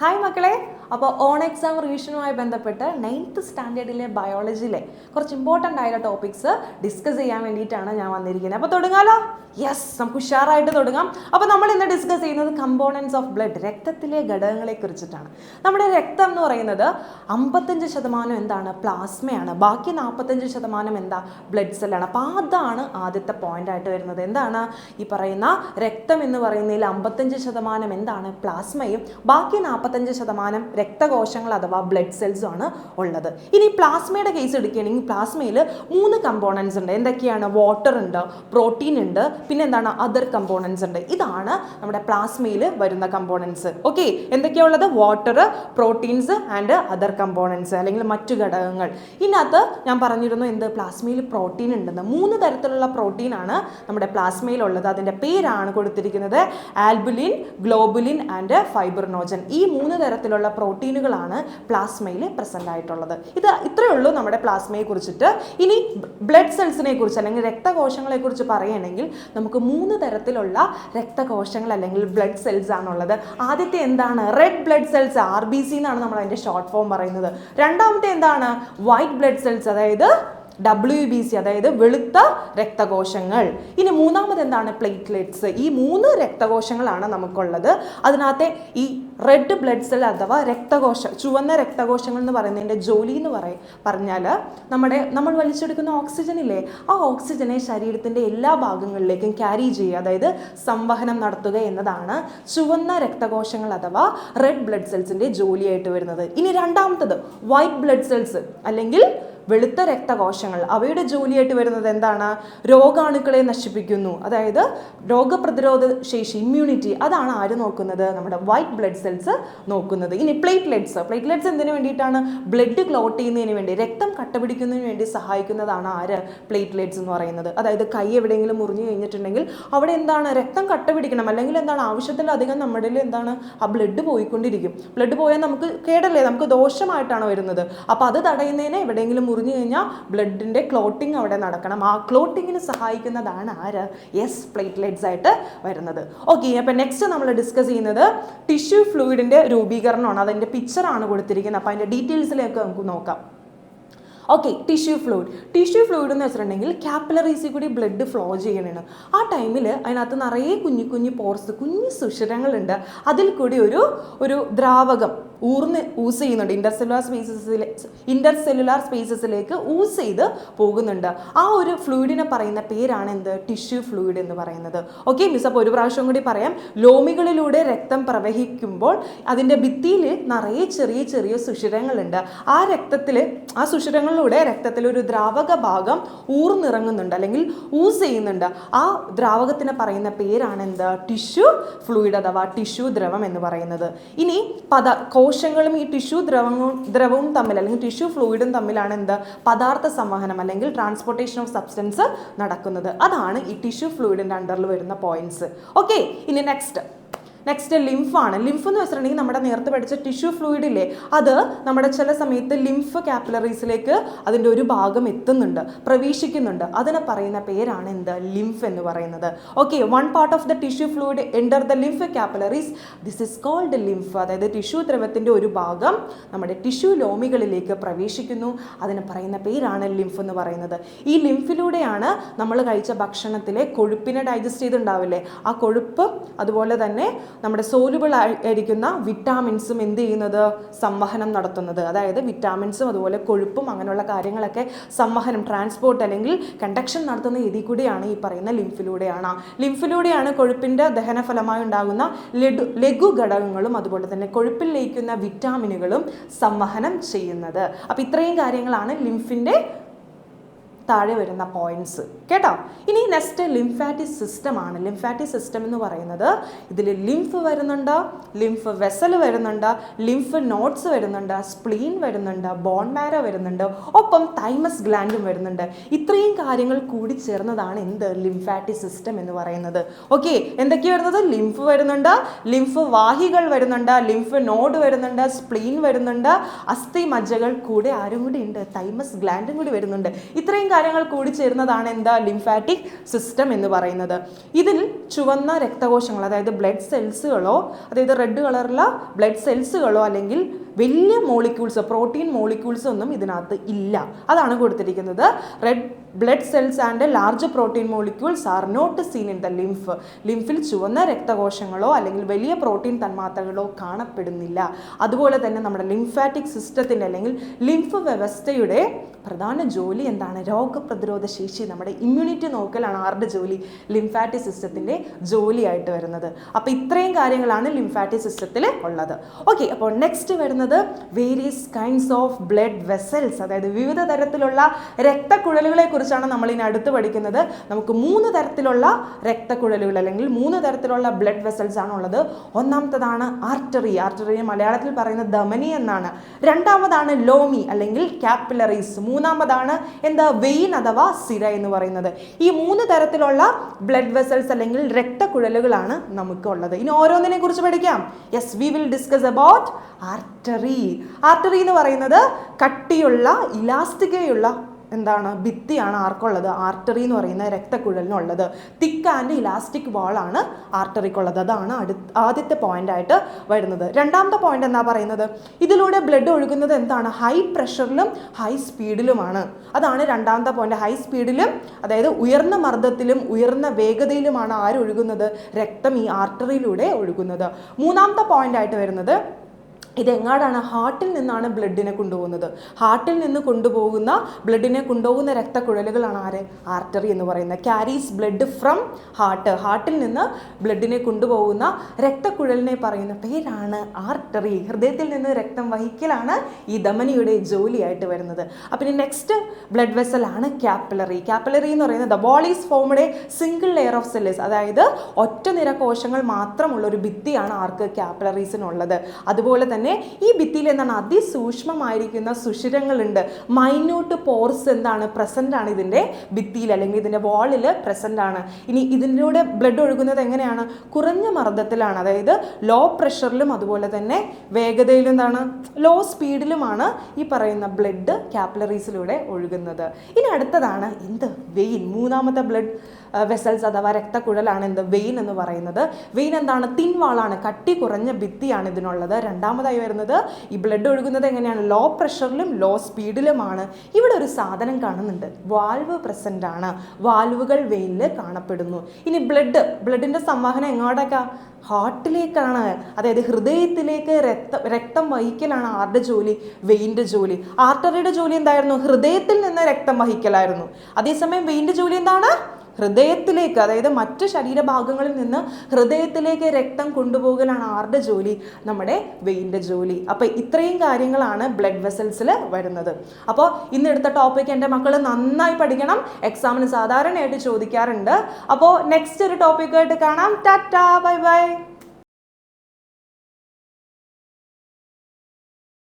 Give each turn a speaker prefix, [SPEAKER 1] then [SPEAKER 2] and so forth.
[SPEAKER 1] Hi മക്കളെ. അപ്പോൾ on exam റിവിഷനുമായി ബന്ധപ്പെട്ട് നയൻത്ത് സ്റ്റാൻഡേർഡിലെ ബയോളജിയിലെ കുറച്ച് ഇമ്പോർട്ടന്റ് ആയ ടോപ്പിക്സ് ഡിസ്കസ് ചെയ്യാൻ വേണ്ടിയിട്ടാണ് ഞാൻ വന്നിരിക്കുന്നത്. അപ്പോൾ തുടങ്ങാലോ? യെസ് നമുക്ക് ഉഷാറായിട്ട് തുടങ്ങാം. അപ്പോൾ നമ്മൾ ഇന്ന് ഡിസ്കസ് ചെയ്യുന്നത് കമ്പോണൻസ് ഓഫ് ബ്ലഡ് രക്തത്തിലെ ഘടകങ്ങളെ കുറിച്ചിട്ടാണ്. നമ്മുടെ രക്തം എന്ന് പറയുന്നത് അമ്പത്തഞ്ച് ശതമാനം എന്താണ്? പ്ലാസ്മയാണ് ബാക്കി നാൽപ്പത്തഞ്ച് ശതമാനം എന്താ? ബ്ലഡ് സെല്ലാണ് അപ്പോൾ അതാണ് ആദ്യത്തെ പോയിന്റ് ആയിട്ട് വരുന്നത്. എന്താണ്? ഈ പറയുന്ന രക്തം എന്ന് പറയുന്നതിൽ അമ്പത്തഞ്ച് ശതമാനം എന്താണ്? പ്ലാസ്മയും ബാക്കി നാൽപ്പത്തഞ്ച് ശതമാനം രക്തകോശങ്ങൾ അഥവാ ബ്ലഡ് സെൽസും ആണ് ഉള്ളത്. ഇനി പ്ലാസ്മയുടെ കേസ് എടുക്കുകയാണെങ്കിൽ പ്ലാസ്മയിൽ മൂന്ന് കമ്പോണൻസ് ഉണ്ട്. എന്തൊക്കെയാണ്? വാട്ടർ ഉണ്ട് പ്രോട്ടീൻ ഉണ്ട് പിന്നെ എന്താണ്? അതർ കമ്പോണൻസ് ഉണ്ട്. ഇതാണ് നമ്മുടെ പ്ലാസ്മയിൽ വരുന്ന കമ്പോണൻസ് ഓക്കെ എന്തൊക്കെയാ ഉള്ളത്? Water proteins and other components അല്ലെങ്കിൽ മറ്റു ഘടകങ്ങൾ. ഇതിനകത്ത് ഞാൻ പറഞ്ഞിരുന്നു എന്ത്? പ്ലാസ്മയിൽ പ്രോട്ടീൻ ഉണ്ടെന്ന്. മൂന്ന് തരത്തിലുള്ള പ്രോട്ടീൻ ആണ് നമ്മുടെ പ്ലാസ്മയിലുള്ളത് അതിന്റെ പേരാണ് കൊടുത്തിരിക്കുന്നത് ആൽബുലിൻ ഗ്ലോബുലിൻ ആൻഡ് ഫൈബ്രനോജൻ ഈ മൂന്ന് തരത്തിലുള്ള പ്രോട്ടീനുകളാണ് പ്ലാസ്മയിൽ പ്രസന്റ് ആയിട്ടുള്ളത് ഇത് ഇത്രയേ ഉള്ളൂ നമ്മുടെ പ്ലാസ്മയെ കുറിച്ചിട്ട്. ഇനി ബ്ലഡ് സെൽസിനെ കുറിച്ച് അല്ലെങ്കിൽ രക്തകോശങ്ങളെ കുറിച്ച് പറയുകയാണെങ്കിൽ നമുക്ക് മൂന്ന് തരത്തിലുള്ള രക്തകോശങ്ങൾ അല്ലെങ്കിൽ ബ്ലഡ് സെൽസ് ആണുള്ളത്. ആദ്യത്തെ എന്താണ്? Red blood cells R B C എന്നാണ് നമ്മൾ അതിന്റെ ഷോർട്ട് ഫോം പറയുന്നത്. രണ്ടാമത്തെ എന്താണ്? വൈറ്റ് ബ്ലഡ് സെൽസ് അതായത് ഡബ്ല്യു ബി സി അതായത് വെളുത്ത രക്തകോശങ്ങൾ. ഇനി മൂന്നാമത് എന്താണ്? പ്ലേറ്റ്ലെറ്റ്സ് ഈ മൂന്ന് രക്തകോശങ്ങളാണ് നമുക്കുള്ളത്. അതിനകത്തെ ഈ റെഡ് ബ്ലഡ് സെൽ അഥവാ രക്തകോശം ചുവന്ന രക്തകോശങ്ങൾ എന്ന് പറയുന്നതിന്റെ ജോലി എന്ന് പറയ പറഞ്ഞാൽ നമ്മുടെ നമ്മൾ വലിച്ചെടുക്കുന്ന ഓക്സിജൻ ഇല്ലേ ആ ഓക്സിജനെ ശരീരത്തിന്റെ എല്ലാ ഭാഗങ്ങളിലേക്കും ക്യാരി ചെയ്യുക അതായത് സംവഹനം നടത്തുക എന്നതാണ് ചുവന്ന രക്തകോശങ്ങൾ അഥവാ റെഡ് ബ്ലഡ് സെൽസിന്റെ ജോലിയായിട്ട് വരുന്നത്. ഇനി രണ്ടാമത്തത് വൈറ്റ് ബ്ലഡ് സെൽസ് അല്ലെങ്കിൽ വെളുത്ത രക്തകോശങ്ങൾ. അവയുടെ ജോലിയായിട്ട് വരുന്നത് എന്താണ്? രോഗാണുക്കളെ നശിപ്പിക്കുന്നു. അതായത് രോഗപ്രതിരോധ ശേഷി ഇമ്മ്യൂണിറ്റി അതാണ് ആര് നോക്കുന്നത്? നമ്മുടെ വൈറ്റ് ബ്ലഡ് സെൽസ് നോക്കുന്നത്. ഇനി പ്ലേറ്റ്ലെറ്റ്സ് പ്ലേറ്റ്ലെറ്റ്സ് എന്തിനു വേണ്ടിയിട്ടാണ്? ബ്ലഡ് ക്ലോട്ട് ചെയ്യുന്നതിന് വേണ്ടി രക്തം കട്ടപിടിക്കുന്നതിന് വേണ്ടി സഹായിക്കുന്നതാണ് ആര് പ്ലേറ്റ്ലെറ്റ്സ് എന്ന് പറയുന്നത്. അതായത് കൈ എവിടെയെങ്കിലും മുറിഞ്ഞു കഴിഞ്ഞിട്ടുണ്ടെങ്കിൽ അവിടെ എന്താണ്? രക്തം കട്ടപിടിക്കണം. അല്ലെങ്കിൽ എന്താണ്? ആവശ്യത്തിലധികം നമ്മുടെ എന്താണ്? ആ ബ്ലഡ് പോയിക്കൊണ്ടിരിക്കും. ബ്ലഡ് പോയാൽ നമുക്ക് കേടല്ലേ? നമുക്ക് ദോഷമായിട്ടാണ് വരുന്നത്. അപ്പോൾ അത് തടയുന്നതിന് എവിടെയെങ്കിലും മുറിഞ്ഞു കഴിഞ്ഞാൽ ബ്ലഡിന്റെ ക്ലോട്ടിങ് അവിടെ നടക്കണം. ആ ക്ലോട്ടിങ്ങിന് സഹായിക്കുന്നതാണ് ആര്? യെസ് പ്ലേറ്റ്ലെറ്റ്സ് ആയിട്ട് വരുന്നത്. ഓക്കെ അപ്പോൾ നെക്സ്റ്റ് നമ്മൾ ഡിസ്കസ് ചെയ്യുന്നത് ടിഷ്യൂ ഫ്ലൂയിഡിന്റെ രൂപീകരണമാണ്. അതിന്റെ പിക്ചറാണ് കൊടുത്തിരിക്കുന്നത്. അപ്പോൾ അതിന്റെ ഡീറ്റെയിൽസിലേക്ക് നമുക്ക് നോക്കാം. Okay tissue fluid tissue fluid എന്ന് വെച്ചിട്ടുണ്ടെങ്കിൽ ക്യാപ്പിലറീസിൽ കൂടി ബ്ലഡ് ഫ്ലോ ചെയ്യണമാണ് ആ ടൈമിൽ അതിനകത്ത് നിറയെ കുഞ്ഞു കുഞ്ഞു പോർസ് കുഞ്ഞു സുഷിരങ്ങളുണ്ട്. അതിൽ കൂടി ഒരു ഒരു ദ്രാവകം ഊർന്ന് ഊസ് ചെയ്യുന്നുണ്ട്. ഇന്റർസെല്ലുലാർ സ്പേസസിലെ ഇന്റർസെല്ലുലാർ സ്പേസസിലേക്ക് ഊസ് ചെയ്ത് പോകുന്നുണ്ട്. ആ ഒരു ഫ്ലൂയിഡിനെ പറയുന്ന പേരാണ് എന്ത്? ടിഷ്യൂ ഫ്ലൂയിഡ് എന്ന് പറയുന്നത്. ഓക്കെ മിസ് അപ്പോൾ ഒരു പ്രാവശ്യം കൂടി പറയാം. ലോമികളിലൂടെ രക്തം പ്രവഹിക്കുമ്പോൾ അതിന്റെ ഭിത്തിയിൽ നിറയെ ചെറിയ ചെറിയ സുഷിരങ്ങളുണ്ട്. ആ രക്തത്തിൽ ആ സുഷിരങ്ങളിലൂടെ രക്തത്തിൽ ഒരു ദ്രാവക ഭാഗം ഊർന്നിറങ്ങുന്നുണ്ട് അല്ലെങ്കിൽ ഊസ് ചെയ്യുന്നുണ്ട്. ആ ദ്രാവകത്തിന് പറയുന്ന പേരാണ് എന്ത്? ടിഷ്യൂ ഫ്ലൂയിഡ് അഥവാ ടിഷ്യൂ ദ്രവം എന്ന് പറയുന്നത്. ഇനി പദ കോശങ്ങളും ഈ ടിഷ്യൂ ദ്രവങ്ങളും ദ്രവവും തമ്മിൽ അല്ലെങ്കിൽ ടിഷ്യൂ ഫ്ലൂയിഡും തമ്മിലാണ് എന്ത് പദാർത്ഥ സംവഹനം അല്ലെങ്കിൽ ട്രാൻസ്പോർട്ടേഷൻ ഓഫ് സബ്സ്റ്റൻസ് നടക്കുന്നത്. അതാണ് ഈ ടിഷ്യൂ ഫ്ലൂയിഡിന്റെ അണ്ടറിൽ വരുന്ന പോയിന്റ്സ് ഓക്കെ ഇനി നെക്സ്റ്റ് നെക്സ്റ്റ് ലിംഫാണ് ലിംഫ് എന്ന് വെച്ചിട്ടുണ്ടെങ്കിൽ നമ്മുടെ നേരത്തെ പഠിച്ച ടിഷ്യൂ ഫ്ലൂയിഡ് ഇല്ലേ അത് നമ്മുടെ ചില സമയത്ത് ലിംഫ് കാപ്പിലറീസിലേക്ക് അതിന്റെ ഒരു ഭാഗം എത്തുന്നുണ്ട് പ്രവേശിക്കുന്നുണ്ട്. അതിനെ പറയുന്ന പേരാണ് എന്ത്? ലിംഫ് എന്ന് പറയുന്നത്. Okay one part of the tissue fluid enter the lymph capillaries this is called lymph അതായത് ടിഷ്യൂ ദ്രവത്തിന്റെ ഒരു ഭാഗം നമ്മുടെ ടിഷ്യൂ ലോമികളിലേക്ക് പ്രവേശിക്കുന്നു. അതിന് പറയുന്ന പേരാണ് ലിംഫ് എന്ന് പറയുന്നത്. ഈ ലിംഫിലൂടെയാണ് നമ്മൾ കഴിച്ച ഭക്ഷണത്തിലെ കൊഴുപ്പിനെ ഡൈജസ്റ്റ് ചെയ്തിട്ടുണ്ടാവില്ലേ? ആ കൊഴുപ്പ് അതുപോലെ തന്നെ നമ്മുടെ സോലുബിൾ ആയിരിക്കുന്ന വിറ്റാമിൻസും എന്ത് ചെയ്യുന്നത്? സംവഹനം നടത്തുന്നത്. അതായത് വിറ്റാമിൻസും അതുപോലെ കൊഴുപ്പും അങ്ങനെയുള്ള കാര്യങ്ങളൊക്കെ സംവഹനം ട്രാൻസ്പോർട്ട് അല്ലെങ്കിൽ കണ്ടക്ഷൻ നടത്തുന്ന ഇതിൽ കൂടിയാണ് ഈ പറയുന്ന ലിംഫിലൂടെയാണ് ലിംഫിലൂടെയാണ് കൊഴുപ്പിന്റെ ദഹനഫലമായി ഉണ്ടാകുന്ന ലഡു ലഘു ഘടകങ്ങളും അതുപോലെ തന്നെ കൊഴുപ്പിൽ ലയിക്കുന്ന വിറ്റാമിനുകളും സംവഹനം ചെയ്യുന്നത്. അപ്പോൾ ഇത്രയും കാര്യങ്ങളാണ് ലിംഫിന്റെ താഴെ വരുന്ന പോയിന്റ്സ് കേട്ടോ? ഇനി നെക്സ്റ്റ് ലിംഫാറ്റിക് സിസ്റ്റം ആണ്. ലിംഫാറ്റിക് സിസ്റ്റം എന്ന് പറയുന്നത് ഇതിൽ ലിംഫ് വരുന്നുണ്ട് ലിംഫ് വെസൽ വരുന്നുണ്ട് ലിംഫ് നോട്ട്സ് വരുന്നുണ്ട് സ്പ്ലീൻ വരുന്നുണ്ട് ബോൺ മാര വരുന്നുണ്ട് ഒപ്പം തൈമസ് ഗ്ലാൻഡും വരുന്നുണ്ട്. ഇത്രയും കാര്യങ്ങൾ കൂടി ചേർന്നതാണ് എന്ത്? ലിംഫാറ്റിക് സിസ്റ്റം എന്ന് പറയുന്നത്. ഓക്കെ എന്തൊക്കെയാണ് വരുന്നത്? ലിംഫ് വരുന്നുണ്ട് ലിംഫ് വാഹികൾ വരുന്നുണ്ട് ലിംഫ് നോഡ് വരുന്നുണ്ട് സ്പ്ലീൻ വരുന്നുണ്ട് അസ്ഥി മജ്ജകൾ കൂടെ ആരും കൂടി ഉണ്ട് തൈമസ് ഗ്ലാൻഡും കൂടി വരുന്നുണ്ട്. ഇത്രയും കാര്യങ്ങൾ കൂടി ചേരുന്നതാണ് എന്താ ലിംഫാറ്റിക് സിസ്റ്റം എന്ന് പറയുന്നത്. ഇതിൽ ചുവന്ന രക്തകോശങ്ങൾ അതായത് ബ്ലഡ് സെൽസുകളോ അതായത് റെഡ് കളറുള്ള ബ്ലഡ് സെൽസുകളോ അല്ലെങ്കിൽ വലിയ മോളിക്യൂൾസ് പ്രോട്ടീൻ മോളിക്യൂൾസ് ഒന്നും ഇതിനകത്ത് ഇല്ല. അതാണ് കൊടുത്തിരിക്കുന്നത്. Red blood cells and large protein molecules are not seen in the lymph ലിംഫിൽ ചുവന്ന രക്തകോശങ്ങളോ അല്ലെങ്കിൽ വലിയ പ്രോട്ടീൻ തന്മാത്രകളോ കാണപ്പെടുന്നില്ല. അതുപോലെ തന്നെ നമ്മുടെ ലിംഫാറ്റിക് സിസ്റ്റത്തിന്റെ അല്ലെങ്കിൽ ലിംഫ് വ്യവസ്ഥയുടെ പ്രധാന ജോലി എന്താണ്? രോഗപ്രതിരോധ ശേഷി നമ്മുടെ ഇമ്മ്യൂണിറ്റി നോക്കലാണ് ആരുടെ ജോലി? ലിംഫാറ്റിക് സിസ്റ്റത്തിന്റെ ജോലിയായിട്ട് വരുന്നത്. അപ്പോൾ ഇത്രയും കാര്യങ്ങളാണ് ലിംഫാറ്റിക് സിസ്റ്റത്തിൽ ഉള്ളത്. ഓക്കെ അപ്പോൾ നെക്സ്റ്റ് വരുന്നത് various kinds of blood vessels അതായത് വിവിധ തരത്തിലുള്ള രക്തക്കുഴലുകളെ കുറിച്ചാണ് നമ്മൾ ഇനി അടുത്ത് പഠിക്കുന്നത്. നമുക്ക് മൂന്ന് തരത്തിലുള്ള രക്തക്കുഴലുകൾ അല്ലെങ്കിൽ മൂന്ന് തരത്തിലുള്ള ബ്ലഡ് വെസൽസ് ആണ് ഉള്ളത്. ഒന്നാമത്തതാണ് ആർട്ടറി ആർട്ടറി മലയാളത്തിൽ പറയുന്ന ധമനി എന്നാണ്. രണ്ടാമതാണ് ലോമി അല്ലെങ്കിൽ ക്യാപ്പിലറീസ് മൂന്നാമതാണ് എന്താ? വെയിൻ അഥവാ സിര എന്ന് പറയുന്നത്. ഈ മൂന്ന് തരത്തിലുള്ള ബ്ലഡ് വെസൽസ് അല്ലെങ്കിൽ രക്തക്കുഴലുകളാണ് നമുക്ക് ഉള്ളത് ഇനി ഓരോന്നിനെ കുറിച്ച് പഠിക്കാം. Yes we will discuss about artery artery എന്ന് പറയുന്നത് കട്ടിയുള്ള ഇലാസ്റ്റികയുള്ള എന്താണ് ഭിത്തിയാണ് ആർക്കുള്ളത്? ആർട്ടറി എന്ന് പറയുന്ന രക്തക്കുഴലിനുള്ളത്. Thick and elastic വാളാണ് ആർട്ടറിക്കുള്ളത്. അതാണ് അടു ആദ്യത്തെ പോയിന്റ് ആയിട്ട് വരുന്നത്. രണ്ടാമത്തെ പോയിന്റ് എന്താ പറയുന്നത്? ഇതിലൂടെ ബ്ലഡ് ഒഴുകുന്നത് എന്താണ്? ഹൈ പ്രഷറിലും ഹൈ സ്പീഡിലുമാണ് അതാണ് രണ്ടാമത്തെ പോയിന്റ് ഹൈ സ്പീഡിലും അതായത് ഉയർന്ന മർദ്ദത്തിലും ഉയർന്ന വേഗതയിലുമാണ് ആരൊഴുകുന്നത് രക്തം ഈ ആർട്ടറിയിലൂടെ ഒഴുകുന്നത്. മൂന്നാമത്തെ പോയിന്റ് ആയിട്ട് വരുന്നത് ഇത് എങ്ങാടാണ് ഹാർട്ടിൽ നിന്നാണ് ബ്ലഡിനെ കൊണ്ടുപോകുന്നത്. ഹാർട്ടിൽ നിന്ന് കൊണ്ടുപോകുന്ന ബ്ലഡിനെ കൊണ്ടുപോകുന്ന രക്തക്കുഴലുകളാണ് ആര്? ആർട്ടറി എന്ന് പറയുന്നത് ക്യാരീസ് ബ്ലഡ് ഫ്രം ഹാർട്ട്. ഹാർട്ടിൽ നിന്ന് ബ്ലഡിനെ കൊണ്ടുപോകുന്ന രക്തക്കുഴലിനെ പറയുന്ന പേരാണ് ആർട്ടറി. ഹൃദയത്തിൽ നിന്ന് രക്തം വഹിക്കലാണ് ഈ ധമനിയുടെ ജോലിയായിട്ട് വരുന്നത്. അപ്പം ഇനി നെക്സ്റ്റ് ബ്ലഡ് വെസലാണ് ക്യാപ്പിലറി ക്യാപ്പിലറി എന്ന് പറയുന്നത് the walls formed single layer of cells അതായത് ഒറ്റ നിര കോശങ്ങൾ മാത്രമുള്ള ഒരു ഭിത്തിയാണ് ആർക്ക് ക്യാപ്പിലറീസിനുള്ളത് അതുപോലെ തന്നെ ഈ ഭിത്തിയിൽ എന്താണ് അതിസൂക്ഷ്മമായിരിക്കുന്ന സുഷിരങ്ങളുണ്ട്. മൈന്യൂട്ട് പോർസ് എന്താണ്? പ്രസന്റ് ആണ് ഇതിന്റെ ഭിത്തിയിൽ അല്ലെങ്കിൽ ഇതിന്റെ വാളിൽ പ്രസന്റ് ആണ്. ഇനി ഇതിലൂടെ ബ്ലഡ് ഒഴുകുന്നത് എങ്ങനെയാണ്? കുറഞ്ഞ മർദ്ദത്തിലാണ്. അതായത് ലോ പ്രഷറിലും അതുപോലെ തന്നെ വേഗതയിലും എന്താണ്? ലോ സ്പീഡിലുമാണ് ഈ പറയുന്ന ബ്ലഡ് ക്യാപ്ലറീസിലൂടെ ഒഴുകുന്നത്. ഇനി അടുത്തതാണ് എന്ത്? വെയിൻ മൂന്നാമത്തെ ബ്ലഡ് വെസൽസ് അഥവാ രക്തക്കുഴലാണ് എന്ത്? വെയിൻ എന്ന് പറയുന്നത്. വെയിൻ എന്താണ്? തിൻവാളാണ്. കട്ടി കുറഞ്ഞ ഭിത്തിയാണ് ഇതിനുള്ളത്. രണ്ടാമതായി വരുന്നത് ഈ ബ്ലഡ് ഒഴുകുന്നത് എങ്ങനെയാണ്? ലോ പ്രഷറിലും ലോ സ്പീഡിലുമാണ് ഇവിടെ ഒരു സാധനം കാണുന്നുണ്ട്. വാൽവ് പ്രസന്റ് ആണ്. വാൽവുകൾ വെയിനിൽ കാണപ്പെടുന്നു. ഇനി ബ്ലഡ് ബ്ലഡിന്റെ സംവാഹനം എങ്ങോട്ടേക്കാ? ഹാർട്ടിലേക്കാണ് അതായത് ഹൃദയത്തിലേക്ക് രക്തം രക്തം വഹിക്കലാണ് ആരുടെ ജോലി? വെയിന്റെ ജോലി. ആർട്ടറിയുടെ ജോലി എന്തായിരുന്നു? ഹൃദയത്തിൽ നിന്ന് രക്തം വഹിക്കലായിരുന്നു. അതേസമയം വെയിന്റെ ജോലി എന്താണ്? ഹൃദയത്തിലേക്ക് അതായത് മറ്റ് ശരീരഭാഗങ്ങളിൽ നിന്ന് ഹൃദയത്തിലേക്ക് രക്തം കൊണ്ടുപോകലാണ് ആരുടെ ജോലി? നമ്മുടെ വെയിന്റെ ജോലി. അപ്പോൾ ഇത്രയും കാര്യങ്ങളാണ് ബ്ലഡ് വെസൽസിൽ വരുന്നത്. അപ്പോൾ ഇന്ന് എടുത്ത ടോപ്പിക് എന്റെ മക്കൾ നന്നായി പഠിക്കണം. എക്സാമിന് സാധാരണയായിട്ട് ചോദിക്കാറുണ്ട്. അപ്പോൾ നെക്സ്റ്റ് ഒരു ടോപ്പിക്കായിട്ട് കാണാം. Tata bye bye.